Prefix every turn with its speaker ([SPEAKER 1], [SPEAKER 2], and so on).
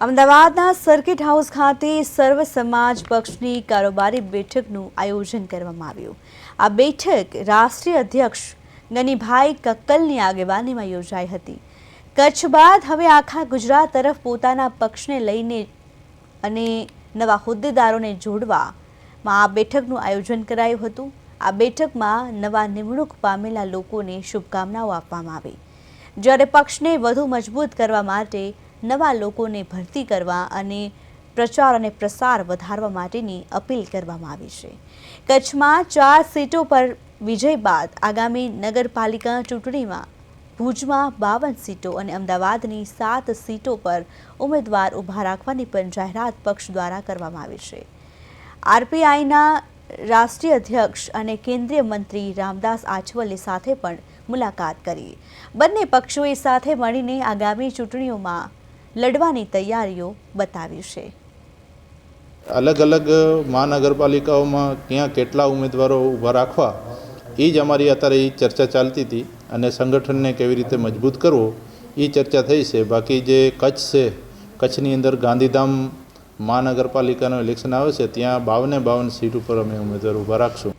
[SPEAKER 1] અમદાવાદના circuit house ખાતે સર્વ સમાજ પક્ષની કારોબારી બેઠકનું આયોજન કરવામાં આવ્યું. આ બેઠક રાષ્ટ્રીય અધ્યક્ષ ગનીભાઈ કક્કલની આગેવાનીમાં યોજાઈ હતી. કચ્છ બાદ હવે આખા ગુજરાત તરફ પોતાના પક્ષને લઈને અને નવા હોદ્દેદારોને જોડવામાં આ બેઠકનું આયોજન કરાયું હતું. આ બેઠકમાં નવા નિમણૂક પામેલા લોકોને શુભકામનાઓ આપવામાં આવી. જ્યારે પક્ષને વધુ મજબૂત કરવા માટે નવા લોકોને ભરતી કરવા અને પ્રચાર અને પ્રસાર વધારવા માટેની અપીલ કરવામાં આવી છે. કચ્છમાં ચાર સીટો પર વિજય બાદ આગામી નગરપાલિકા ચૂંટણીમાં ભુજમાં બાવન સીટો અને અમદાવાદની સાત સીટો પર ઉમેદવાર ઊભા રાખવાની પણ જાહેરાત પક્ષ દ્વારા કરવામાં આવી છે. આરપીઆઈના રાષ્ટ્રીય અધ્યક્ષ અને કેન્દ્રીય મંત્રી રામદાસ આઠવલે સાથે પણ મુલાકાત કરી. બંને પક્ષોએ સાથે મળીને આગામી ચૂંટણીઓમાં લડવાની તૈયારીઓ બતાવી છે.
[SPEAKER 2] અલગ અલગ મહાનગરપાલિકાઓમાં ક્યાં કેટલા ઉમેદવારો ઊભા રાખવા, એ જ અમારી અત્યારે એ ચર્ચા ચાલતી હતી અને સંગઠનને કેવી રીતે મજબૂત કરવો, એ ચર્ચા થઈ છે. બાકી જે કચ્છ છે, કચ્છની અંદર ગાંધીધામ મહાનગરપાલિકાનું ઇલેક્શન આવે છે, ત્યાં બાવને બાવન સીટ ઉપર અમે ઉમેદવાર ઊભા રાખશું.